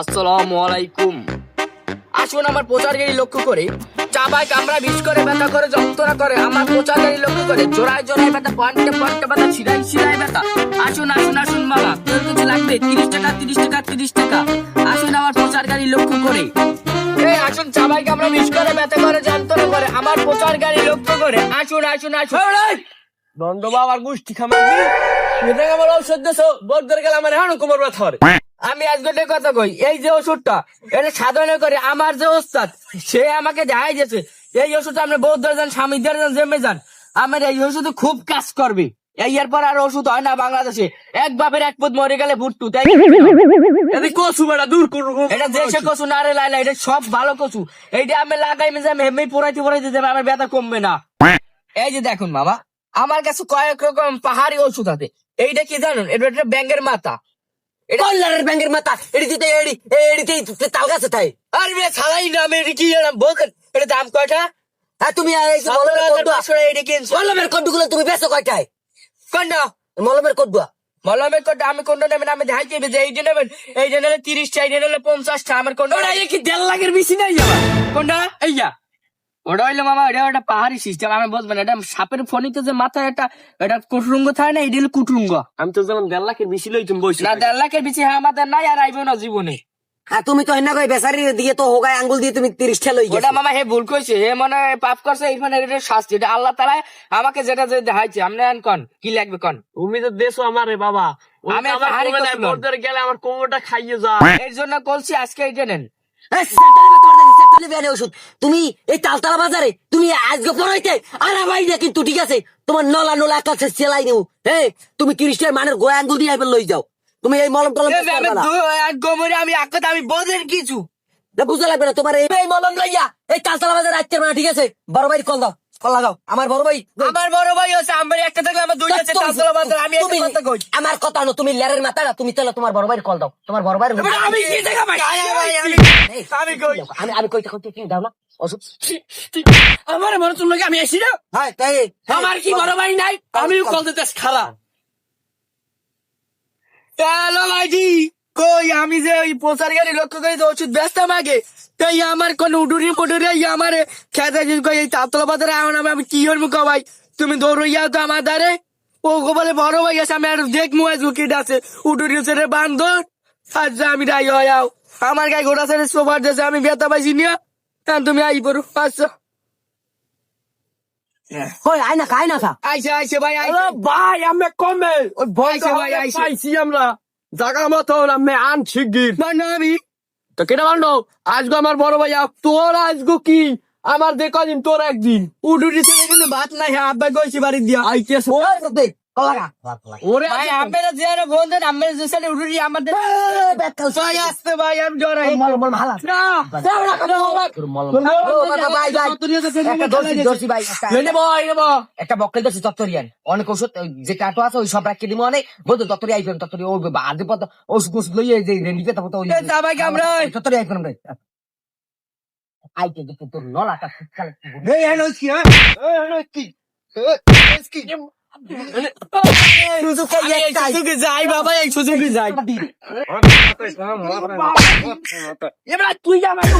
আসসালামু আলাইকুম। আসুন আমার প্রচার গাড়ি লক্ষ্য করে। চাপায় কামড়া বিষ করে ব্যথা করে যন্ত্রণা করে। আমার প্রচার গাড়ি লক্ষ্য করে। জোড়ায় জোড়ায় ব্যথা পয়েন্টে পয়েন্টে ব্যথা ছিড়াই ছিড়াই ব্যথা। আসুন আসুন আসুন বাবা। তোর কিছু লাগবে। তিরিশ টাকা তিরিশ টাকা তিরিশ টাকা। আসুন আমার প্রচার গাড়ি লক্ষ্য করে। এই আসুন চাবাই কামড়া বিষ করে ব্যথা করে যন্ত্রণা করে। আমার প্রচার গাড়ি লক্ষ্য করে। আসুন আসুন আসুন। নন্দ বাবার গোষ্ঠী খামার এটা আমার ঔষধ দেছো বোধ গেলে আমার এখন কোমর ব্যথা আমি আজকে কথা কই এই যে ওষুধটা এটা সাধারণ করে আমার যে ওস্তাদ সে আমাকে দেখাই দিয়েছে। এই ওষুধটা আপনি বৌদ্ধ যান স্বামী যান জেমে যান আমার এই ওষুধ খুব কাজ করবে। এই এরপর আর ওষুধ হয় না বাংলাদেশে। এক বাপের এক পুত মরে গেলে ভুট্টু তাই এতে কসু বেড়া দূর করু এটা দেশে কচু। না রে লাইলা এটা সব ভালো কচু। এইটা আমি লাগাই মেজে আমি হেমেই পড়াইতে পড়াইতে যাবে আমার ব্যথা কমবে না। এই যে দেখুন মামা আমার কাছে কয়েক রকম পাহাড়ি ওষুধ আছে। এইটা কি জানুন? এটা ব্যাঙ্গের মাথা। কল্লারের ব্যাংকের মাথা। এটি দিতে এডি এডিতে তাল গাছে তাই। আরে বে ছাড়াই না আমি এটা কি দাম কয়টা? হ্যাঁ তুমি এই যে মলমের কডুগুলো তুমি বেচো কয়টায়? কোনটা মলমের কডুয়া মলমের কোনটা আমি কোনটা নেবেন? আমি দেখাই দেবে যে নেবেন এইটা নিলে তিরিশটা নিলে পঞ্চাশটা আমার কোনটা? কি দেড় লাখের বেশি নাই কোনটা? এইয়া ওটা হইল মামা এটা একটা পাহাড়ি সিস্টেম আমি বলবেন এটা সাপের ফণিতে যে মাথায় একটা এটা কুটুরুঙ্গ থাকে না এটা হলো কুটুরুঙ্গ আমি তো যেমন দেড় লাখের বেশি লই তুমি বসে না দেড় লাখের বেশি হ্যাঁ আমাদের নাই আর আইবে না জীবনে। হ্যাঁ তুমি তো হেনা কই বেচারি দিয়ে তো হোগায় আঙ্গুল দিয়ে তুমি তিরিশ ঠেল ওটা মামা হে ভুল কইছে হে মনে পাপ করছে এই মানে এটা শাস্তি এটা আল্লাহ তালা আমাকে যেটা যে দেখাইছে আপনি আন কন কি লাগবে কন? তুমি তো দেশো আমারে বাবা। আমি আমার করছিলাম। গেলে আমার কোমরটা খাইয়ে যা এর জন্য কলছি আজকে এইটা নেন। এই সেটালি বে তোমার দেন সেটালি বে ওষুধ তুমি এই তালতলা বাজারে তুমি আজকে পড়াইতে আর না কিন্তু ঠিক আছে তোমার নলা নলা সেলাই নেব। হ্যাঁ তুমি মানের গোয়া আঙ্গুল দিয়ে লই যাও। তুমি এই মলম টলম আমি গোমরে আমি বোঝেন কিছু। না বুঝতে লাগবে না তোমার এই এই মলম লইয়া এই তালতলা বাজারে আজকের মানে ঠিক আছে? বড় ভাই কল দাও। কল লাগাও। আমার বড় ভাই আমার বড় ভাই হচ্ছে আমার একটা থাকলে আমার দুইটা আছে তুমি- বাজার আমি একটা কথা কই। আমার কথা না তুমি লেরের মাথা না তুমি চলো তোমার বড় ভাইয়ের কল দাও। তোমার বড় আমি কি ভাই? আমি এই, আমি কই আমি আমি কইতে কইতে কি দাও না। আমার মনে চলল আমি আসি না? হ্যাঁ তাই আমার কি বড় ভাই নাই? আমিও কল দিতে খালা। হ্যালো ভাইজি কই আমি যে ওই প্রচার গাড়ি লক্ষ্য করে যে ওষুধ ব্যস্তাম আগে তাই আমার কোন উডুরি পুডুরি আমার খেতে এই তাতলা বাজারে এখন আমি কি হরমু কো ভাই? তুমি দৌড়ইয়াও তো আমার দ্বারে ও গো বলে বড় ভাই আছে আমি আর দেখ মুয়ে ঝুঁকি আছে। উডুরি ছেড়ে বান্ধব আচ্ছা আমি রাই হয়াও আমার গায়ে গোটা ছেড়ে সোফার দেশে আমি বেতা পাইছি নিয়া হ্যাঁ তুমি আই পড়ো আচ্ছা। কই আয় না খাই না খা। আইসে আইসে ভাই আইসে ভাই আমি কমে। ওই ভয় ভাই, আইসে। আমরা। জাগা মতন আমি আন গির মানে আমি তো কেটে মানো আজকে আমার বড় ভাই তোর আজকে কি? আমার যে কদিন তোর একদিন। উঠুটি ছেড়ে কিন্তু ভাত নাই হ্যাঁ আব্বা কইছি বাড়ি দিয়া। আইতেছে। দেখ ওরে ভাই আমরা যে আর ফোন দেন আমরা যে সাইডে উডুরি আমাদের ভাই আসতে ভাই আমি জড়াই মল মল ভালা না ভাই ভাই একটা দর্শি দর্শি ভাই নেব নেব একটা বক্কেল দর্শি তত্তরিয়ান অনেক ওষুধ যে টাটো আছে ওই সব রাখিয়ে দিব অনেক বলতো তত্তরি আইফেন তত্তরি ও আদি পথ ওষুধ ওষুধ লইয়ে যে রেন্ডিকে তখন তো ওই এ যা ভাই কামড়া তত্তরি আইফেন আমরা দেখতে তোর নলাটা শীতকালে এই হ্যাঁ সুজুকি যাই বাবা এই সুজুকি যাই। তুই আমাকে